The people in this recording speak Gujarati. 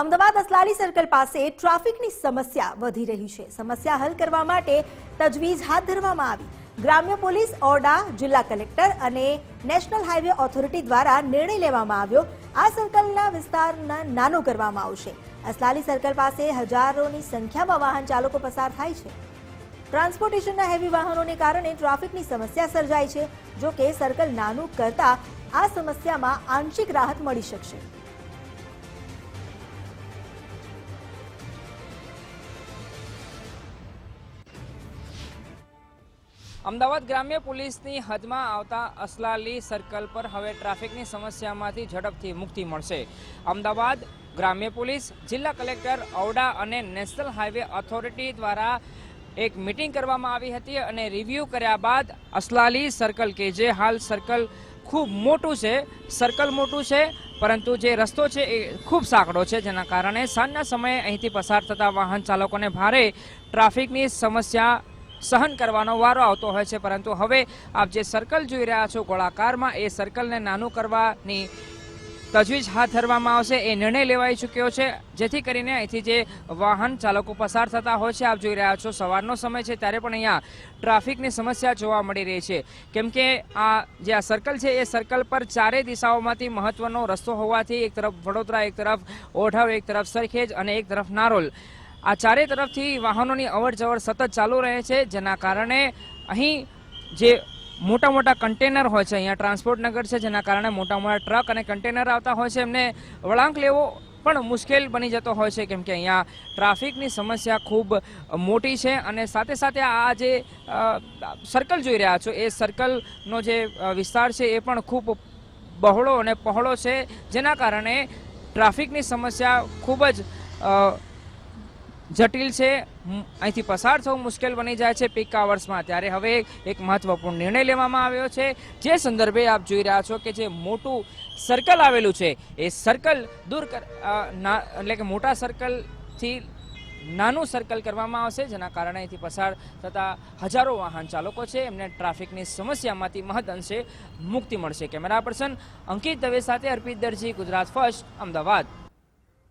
અમદાવાદ અસલાલી સર્કલ પાસે ટ્રાફિકની સમસ્યા વધી રહી છે. સમસ્યા હલ કરવા માટે તજવીજ હાથ ધરવામાં આવી. ગ્રામ્ય પોલીસ, ઓરડા, જિલ્લા કલેક્ટર અને નેશનલ હાઈવે ઓથોરિટી દ્વારા નિર્ણય લેવામાં આવ્યો. આ સર્કલના વિસ્તારના નાનો કરવામાં આવશે. અસલાલી સર્કલ પાસે હજારોની સંખ્યામાં વાહન ચાલકો પસાર થાય છે. ટ્રાન્સપોર્ટેશનના હેવી વાહનોને કારણે ટ્રાફિકની સમસ્યા સર્જાય છે. જો કે સર્કલ નાનું કરતા આ સમસ્યામાં આંશિક રાહત મળી શકશે. અમદાવાદ ગ્રામ્ય પોલીસની હદમાં આવતા અસલાલી સર્કલ પર હવે ટ્રાફિકની સમસ્યામાંથી ઝડપથી મુક્તિ મળશે. અમદાવાદ ગ્રામ્ય પોલીસ, જિલ્લા કલેક્ટર, ઔડા અને નેશનલ હાઈવે ઓથોરિટી દ્વારા એક મિટિંગ કરવામાં આવી હતી અને રિવ્યૂ કર્યા બાદ અસલાલી સર્કલ કે જે હાલ સર્કલ ખૂબ મોટું છે, સર્કલ મોટું છે, પરંતુ જે રસ્તો છે એ ખૂબ સાંકડો છે, જેના કારણે સાંજના સમયે અહીંથી પસાર થતા વાહન ચાલકોને ભારે ટ્રાફિકની સમસ્યા સહન કરવાનો વારો આવતો હોય છે, પરંતુ હવે આપ જે સર્કલ જોઈ રહ્યા છો, ગોળાકારમાં, એ સર્કલને નાનું કરવાની તજવીજ હાથ ધરવામાં આવશે. એ નિર્ણય લેવાઈ ચૂક્યો છે. જેથી કરીને અહીંથી જે વાહન ચાલકો પસાર થતા હોય છે, આપ જોઈ રહ્યા છો, સવારનો સમય છે, ત્યારે પણ અહીંયા ટ્રાફિકની સમસ્યા જોવા મળી રહી છે. કેમ કે આ જે આ સર્કલ છે, એ સર્કલ પર ચારે દિશાઓમાંથી મહત્વનો રસ્તો હોવાથી એક તરફ વડોદરા, એક તરફ ઓઢવ, એક તરફ સરખેજ અને એક તરફ નારોલ. આ ચારે તરફથી વાહનોની અવર જવર સતત ચાલુ રહે છે, જેના કારણે અહીં જે મોટા મોટા કન્ટેનર હોય છે, અહીંયા ટ્રાન્સપોર્ટ નગર છે, જેના કારણે મોટા મોટા ટ્રક અને કન્ટેનર આવતા હોય છે, એમને વળાંક લેવો પણ મુશ્કેલ બની જતો હોય છે, કેમ કે અહીંયા ટ્રાફિકની સમસ્યા ખૂબ મોટી છે અને સાથે સાથે આ જે સર્કલ જોઈ રહ્યા છો, એ સર્કલનો જે વિસ્તાર છે, એ પણ ખૂબ બહોળો અને પહોળો છે, જેના કારણે ટ્રાફિકની સમસ્યા ખૂબ જ જટિલ છે. અહીંથી પસાર થવું મુશ્કેલ બની જાય છે પીક આવર્સમાં. ત્યારે હવે એક મહત્વપૂર્ણ નિર્ણય લેવામાં આવ્યો છે. જે સંદર્ભે આપ જોઈ રહ્યા છો કે જે મોટું સર્કલ આવેલું છે, એ સર્કલ દૂર એટલે કે મોટા સર્કલથી નાનું સર્કલ કરવામાં આવશે, જેના કારણે અહીંથી પસાર થતા હજારો વાહન ચાલકો છે. એમને ટ્રાફિકની સમસ્યામાંથી મહદ અંશે મુક્તિ મળશે. કેમેરા પર્સન અંકિત દવે સાથે અર્પિત દરજી, ગુજરાત ફર્સ્ટ, અમદાવાદ.